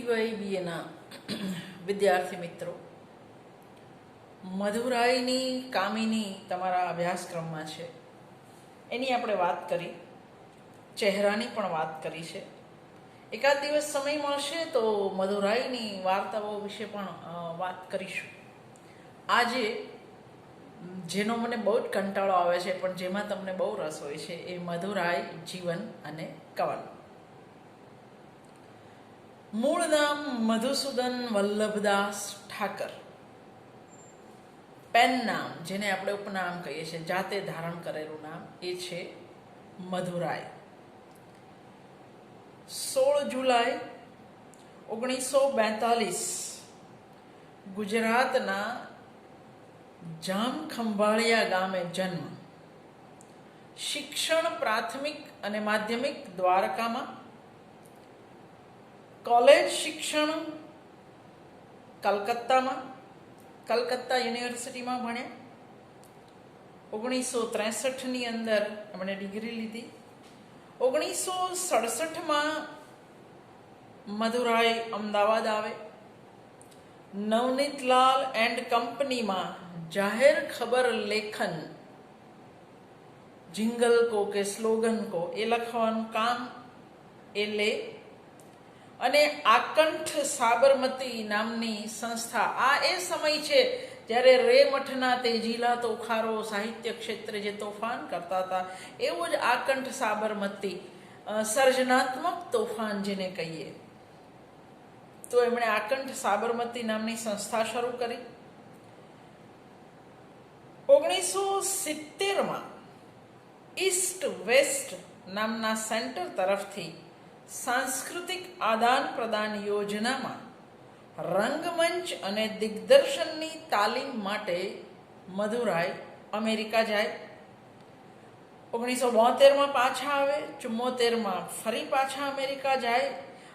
ટીવાય બીએના વિદ્યાર્થી મિત્રો. મધુરાઈની કામિની તમારા અભ્યાસક્રમમાં છે. એની આપણે વાત કરી. ચહેરાની પણ વાત કરી છે. એકાદ દિવસ સમય મળશે તો મધુરાઈની વાર્તાઓ વિશે પણ વાત કરીશું. આજે જેનો મને બહુ જ કંટાળો આવે છે, પણ જેમાં તમને બહુ રસ હોય છે, એ મધુરાઈ જીવન અને કવન. મૂળ નામ મધુસૂદન વલ્લભદાસ ઠાકર. પેન નામ, જેને આપણે ઉપનામ કહીએ છીએ, જાતે ધારણ કરેલું નામ, એ છે મધુરાય. સોળ જુલાઈ ઓગણીસો બેતાલીસ, ગુજરાતના જામખંભાળિયા ગામે જન્મ. શિક્ષણ પ્રાથમિક અને માધ્યમિક દ્વારકામાં કોલેજ શિક્ષણ કલકત્તામાં, કલકત્તા યુનિવર્સિટીમાં ભણ્યા ઓગણીસો ત્રેસઠની અંદર એમણે ડિગ્રી લીધી. ઓગણીસો સડસઠમાં મધુરાઈ અમદાવાદ આવે. નવનીતલાલ એન્ડ કંપનીમાં જાહેર ખબર લેખન, જિંગલ કો કે સ્લોગન કો, એ લખવાનું કામ એ લે. અને આકંઠ સાબરમતી નામની સંસ્થા. આ એ સમય છે જ્યારે રેમઠના તેજીલા તોખારો સાહિત્ય ક્ષેત્રે જે તોફાન કરતા હતા, એવું જ આકંઠ સાબરમતી સર્જનાત્મક તોફાન જેને કહીએ. તો એમણે આકંઠ સાબરમતી નામની સંસ્થા શરૂ કરી. ઓગણીસો સિત્તેરમાં ઈસ્ટ વેસ્ટ નામના સેન્ટર તરફથી સાંસ્કૃતિક આદાન પ્રદાન યોજનામાં રંગમંચ અને દિગ્દર્શનની તાલીમ માટે મધુરાય અમેરિકા જાય. ઓગણીસો બોતેરમાં પાછા આવે, ચુમ્મોતેરમાં ફરી પાછા અમેરિકા જાય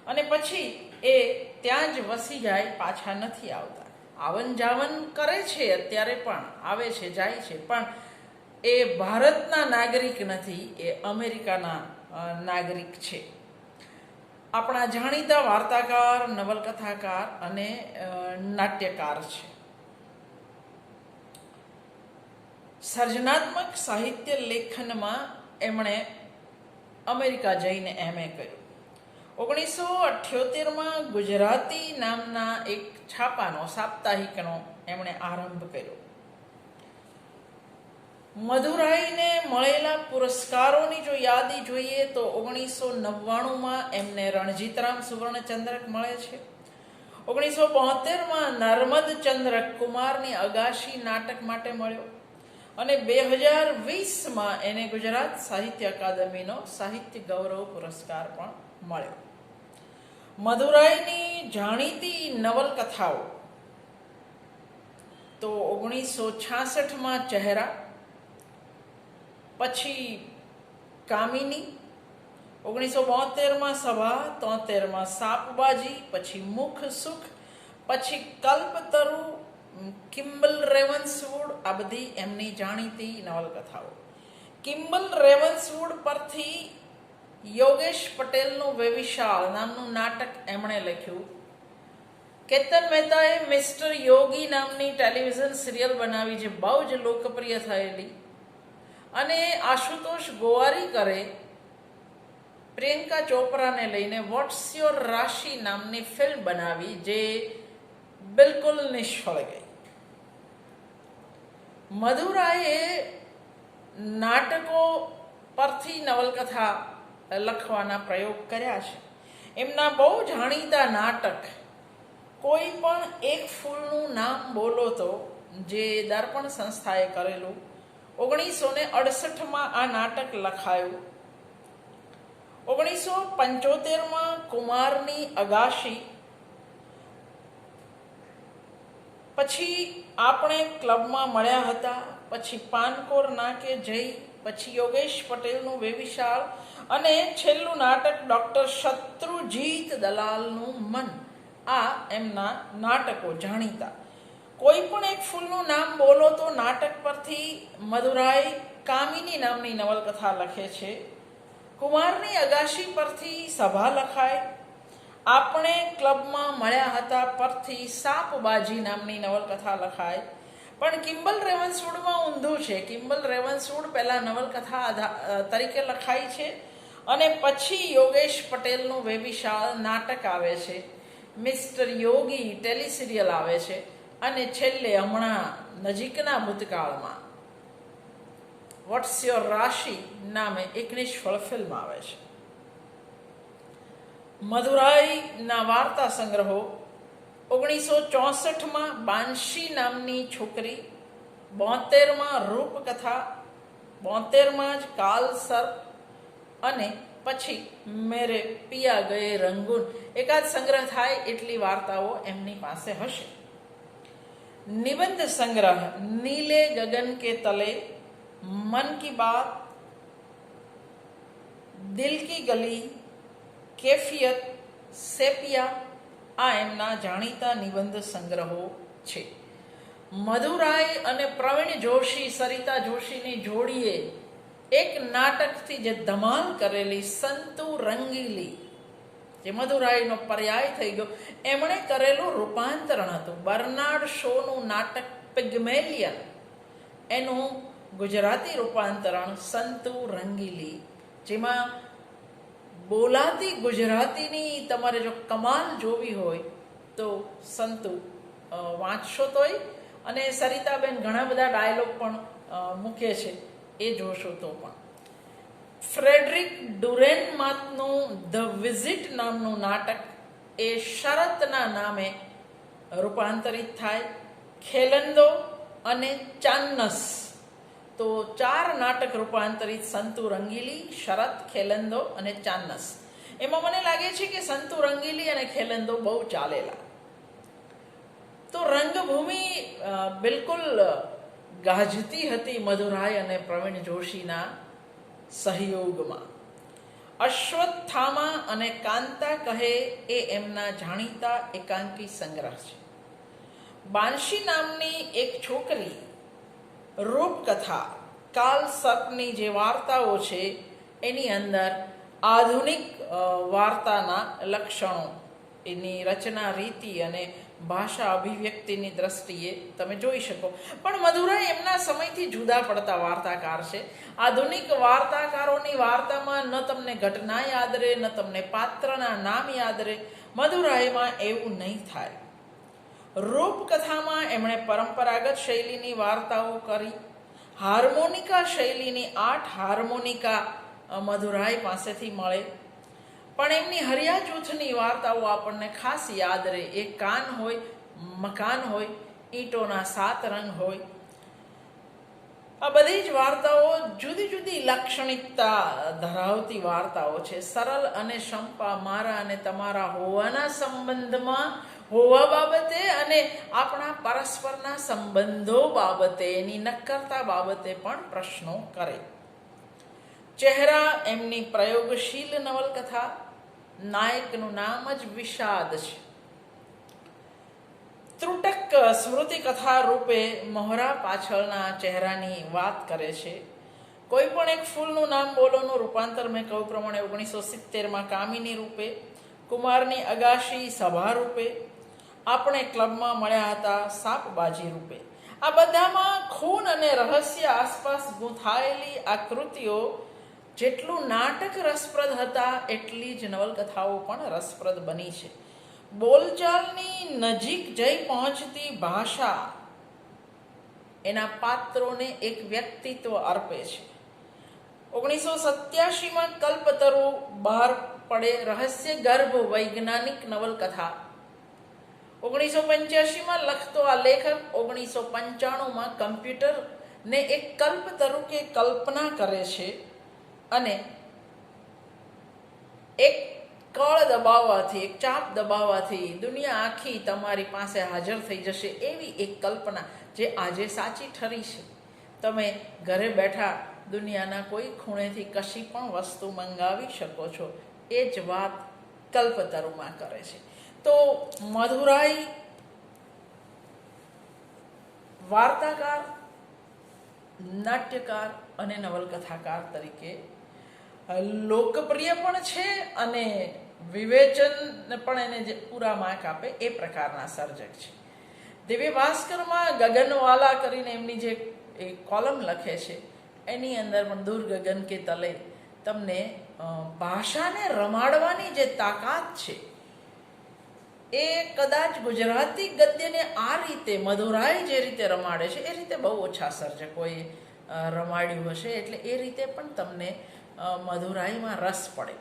અને પછી એ ત્યાં જ વસી જાય, પાછા નથી આવતા. આવન જાવન કરે છે અત્યારે પણ, આવે છે, જાય છે. પણ એ ભારતના નાગરિક નથી, એ અમેરિકાના નાગરિક છે. આપણા જાણીતા વાર્તાકાર, નવલકથાકાર અને નાટ્યકાર છે. સર્જનાત્મક સાહિત્ય લેખનમાં એમણે અમેરિકા જઈને એમએ કર્યું. ઓગણીસો અઠ્યોતેરમાં ગુજરાતી નામના એક છાપાનો, સાપ્તાહિકનો એમણે આરંભ કર્યો. મધુરાઈને મળેલા પુરસ્કારોની જો યાદી જોઈએ તો ઓગણીસો નવ્વાણુંમાં એમને રણજીતરામ સુવર્ણચંદ્રક મળે છે. ઓગણીસો બોતેરમાં નર્મદ ચંદ્રક કુમારની અગાશી નાટક માટે મળ્યો. અને બે હજાર વીસમાં એને ગુજરાત સાહિત્ય અકાદમીનો સાહિત્ય ગૌરવ પુરસ્કાર પણ મળ્યો. મધુરાઈની જાણીતી નવલકથાઓ. તો ઓગણીસો છાસઠમાં ચહેરા પછી કામિની ઓગણીસો બોતેરમાં સભા, તોતેરમાં સાપબાજી પછી મુખ સુખ, પછી કલ્પતરુ કિમ્બલ રેવન્સવુડ આ બધી એમની જાણીતી નવલકથાઓ. કિમ્બલ રેવન્સવુડ પરથી યોગેશ પટેલનું વેવિશાળ નામનું નાટક એમણે લખ્યું. કેતન મહેતાએ મિસ્ટર યોગી નામની ટેલિવિઝન સિરિયલ બનાવી જે બહુ જ લોકપ્રિય થયેલી. અને આશુતોષ ગોવારી કરે, પ્રિયંકા ચોપરાને લઈને વોટ્સ યોર રાશિ નામની ફિલ્મ બનાવી જે બિલકુલ નિષ્ફળ ગઈ. મધુરાએ નાટકો પરથી નવલકથા લખવાના પ્રયોગ કર્યા છે. એમના બહુ જાણીતા નાટક કોઈ પણ એક ફૂલનું નામ બોલો તો જે દર્પણ સંસ્થાએ કરેલું ઓગણીસો ને અડસઠમાં આ નાટક લખાયું. ઓગણીસો પંચોતેરમાં કુમારની અગાશી. પછી આપણે ક્લબમાં મળ્યા હતા, પછી પાનકોર નાકે જઈ, પછી યોગેશ પટેલનું વેવિશાળ અને છેલ્લું નાટક ડૉક્ટર શત્રુજીત દલાલનું મન. આ એમના નાટકો જાણીતા. કોઈ પણ એક ફૂલનું નામ બોલો તો નાટક પરથી મધુરાઈ કામિની નામની નવલકથા લખે છે. કુમારની અગાશી પરથી સભા લખાય. આપણે ક્લબમાં મળ્યા હતા પરથી સાપબાજી નામની નવલકથા લખાય. પણ કિમ્બલ રેવન્સવુડમાં ઊંધું છે. કિમ્બલ રેવન્સવુડ પહેલાં નવલકથા તરીકે લખાય છે અને પછી યોગેશ પટેલનું વેવિશાળ નાટક આવે છે. મિસ્ટર યોગી ટેલિસિરિયલ આવે છે. અને છેલ્લે હમણાં નજીકના ભૂતકાળમાં. વોટ્સ યોર રાશિ? નામે એક નિષ્ફળ ફિલ્મ આવે છે. મધુરાઈના વાર્તા સંગ્રહો. ઓગણીસો ચોસઠમાં બાંશી નામની છોકરી, બોતેરમાં રૂપકથા, બોતેરમાં જ કાલ સર્પ અને પછી મેરે પિયા ગયે રંગૂન. એકાદ સંગ્રહ થાય એટલી વાર્તાઓ એમની પાસે હશે. નિબંધ સંગ્રહ નીલે ગગન કે તલે મન કી બાત દિલ કી ગલી કેફિયત સેપિયા આ એમના જાણીતા નિબંધ સંગ્રહો છે. મધુરાય અને પ્રવીણ જોશી, સરિતા જોશીની જોડીએ એક નાટકથી જે ધમાલ કરેલી સંતુ રંગીલી જે મધુરાયનો પર્યાય થઈ ગયો. એમણે કરેલું રૂપાંતરણ હતું. બર્નાર્ડ શોનું નાટક પિગમેલિયન એનું ગુજરાતી રૂપાંતરણ સંતુ રંગીલી. જેમાં બોલાતી ગુજરાતીની તમારે જો કમાલ જોવી હોય તો સંતુ વાંચશો તોય. અને સરિતાબેન ઘણા બધા ડાયલોગ પણ મૂકે છે. એ જોશો તો પણ. ફ્રેડરિક ડુરેનમાતનું ધ વિઝિટ નામનું નાટક એ શરતના નામે રૂપાંતરિત થાય. ખેલંદો અને ચાન્નસ તો ચાર નાટક રૂપાંતરિત સંતુ રંગીલી, શરત, ખેલંદો અને ચાન્નસ એમાં મને લાગે છે કે સંતુ રંગીલી અને ખેલંદો બહુ ચાલેલા. તો રંગભૂમિ બિલકુલ ગાજતી હતી મધુરાય અને પ્રવીણ જોશીના સહયોગમાં. અશ્વત્થામા અને કાંતા કહે એ એમના જાણીતા એકાંકી સંગ્રહ છે. બાંશી નામની એક છોકરી, રૂપકથા, કાલ સપની જે વાર્તાઓ છે, એની અંદર આધુનિક વાર્તાના લક્ષણો, એની રચના રીતિ અને ભાષા અભિવ્યક્તિની દ્રષ્ટિએ તમે જોઈ શકો. પણ મધુરા એમના સમયથી જુદા પડતા વાર્તાકાર છે. આધુનિક વાર્તાકારોની વાર્તામાં ન તમને ઘટના યાદ રહે, ન તમને પાત્રના નામ યાદ રહે. મધુરાયમાં એવું નહીં થાય. રૂપકથામાં એમણે પરંપરાગત શૈલીની વાર્તાઓ કરી. હાર્મોનિકા શૈલીની આઠ હાર્મોનિકા મધુરાઈ પાસેથી મળે. પણ એમની હરિયા જૂથની વાર્તાઓ આપણને ખાસ યાદ રહે. એક કાન હોય, મકાન હોય, ઈંટોના સાત રંગ હોય. આ બધી જ વાર્તાઓ જુદી જુદી લાક્ષણિકતા ધરાવતી વાર્તાઓ છે. સરળ અને શંપા મારા અને તમારા હોવાના સંબંધમાં, હોવા બાબતે અને આપણા પરસ્પરના સંબંધો બાબતે, એની નક્કરતા બાબતે પણ પ્રશ્નો કરે. ચહેરા, એમની પ્રયોગશીલ નવલકથા નાયકનું નામ જ વિષાદ છે. ત્રુટક સ્મૃતિ કથા રૂપે મોહરા પાછળના ચહેરાની વાત કરે છે. કોઈ પણ એક ફૂલનું નામ બોલોનું રૂપાંતર મેં કહું પ્રમાણે ઓગણીસો સિત્તેરમાં કામિની રૂપે, કુમારની અગાશી સભા રૂપે, આપણે ક્લબમાં મળ્યા હતા સાપબાજી રૂપે. આ બધામાં ખૂન અને રહસ્ય આસપાસ ગૂંથાયેલી આકૃતિઓ જેટલું નાટક રસપ્રદ હતા, એટલી જ નવલકથાઓ પણ રસપ્રદ બની છે. બોલચાલની નજીક જઈ પહોંચતી ભાષા એના પાત્રોને એક વ્યક્તિત્વ અર્પે છે. ઓગણીસો સત્યાસીમાં કલ્પતરુ બહાર પડે રહસ્ય ગર્ભ વૈજ્ઞાનિક નવલકથા. ઓગણીસો પંચ્યાસીમાં લખતો આ લેખક ઓગણીસો પંચાણુંમાં કમ્પ્યુટરને એક કલ્પ તરીકે કલ્પના કરે છે. અને એક કળ દબાવવાથી, એક ચાપ દબાવવાથી દુનિયા આખી તમારી પાસે હાજર થઈ જશે એવી એક કલ્પના જે આજે સાચી ઠરી છે. તમે ઘરે બેઠા દુનિયાના કોઈ ખૂણેથી કશી પણ વસ્તુ મંગાવી શકો છો, એ જ વાત કલ્પતરુમાં કરે છે. તો મધુરાઈ વાર્તાકાર, નાટ્યકાર અને નવલકથાકાર તરીકે લોકપ્રિય પણ છે અને વિવેચનને પણ એને જે પૂરા માર્ક આપે એ પ્રકારના સર્જક છે. દિવ્ય ભાસ્કરમાં ગગનવાલા કરીને એમની જે કોલમ લખે છે, એની અંદર પણ દૂર ગગન કે તલે તમને ભાષાને રમાડવાની જે તાકાત છે, એ કદાચ ગુજરાતી ગદ્યને આ રીતે મધુરાઈ જે રીતે રમાડે છે, એ રીતે બહુ ઓછા સર્જકોએ રમાડ્યું હશે, એટલે એ રીતે પણ તમને મધુરાઈમાં રસ પડે.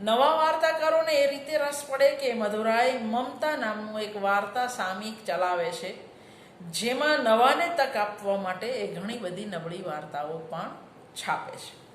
નવા વાર્તાકારોને એ રીતે રસ પડે કે મધુરાઈ મમતા નામનું એક વાર્તા સામિક ચલાવે છે, જેમાં નવાને તક આપવા માટે એ ઘણી બધી નબળી વાર્તાઓ પણ છાપે છે.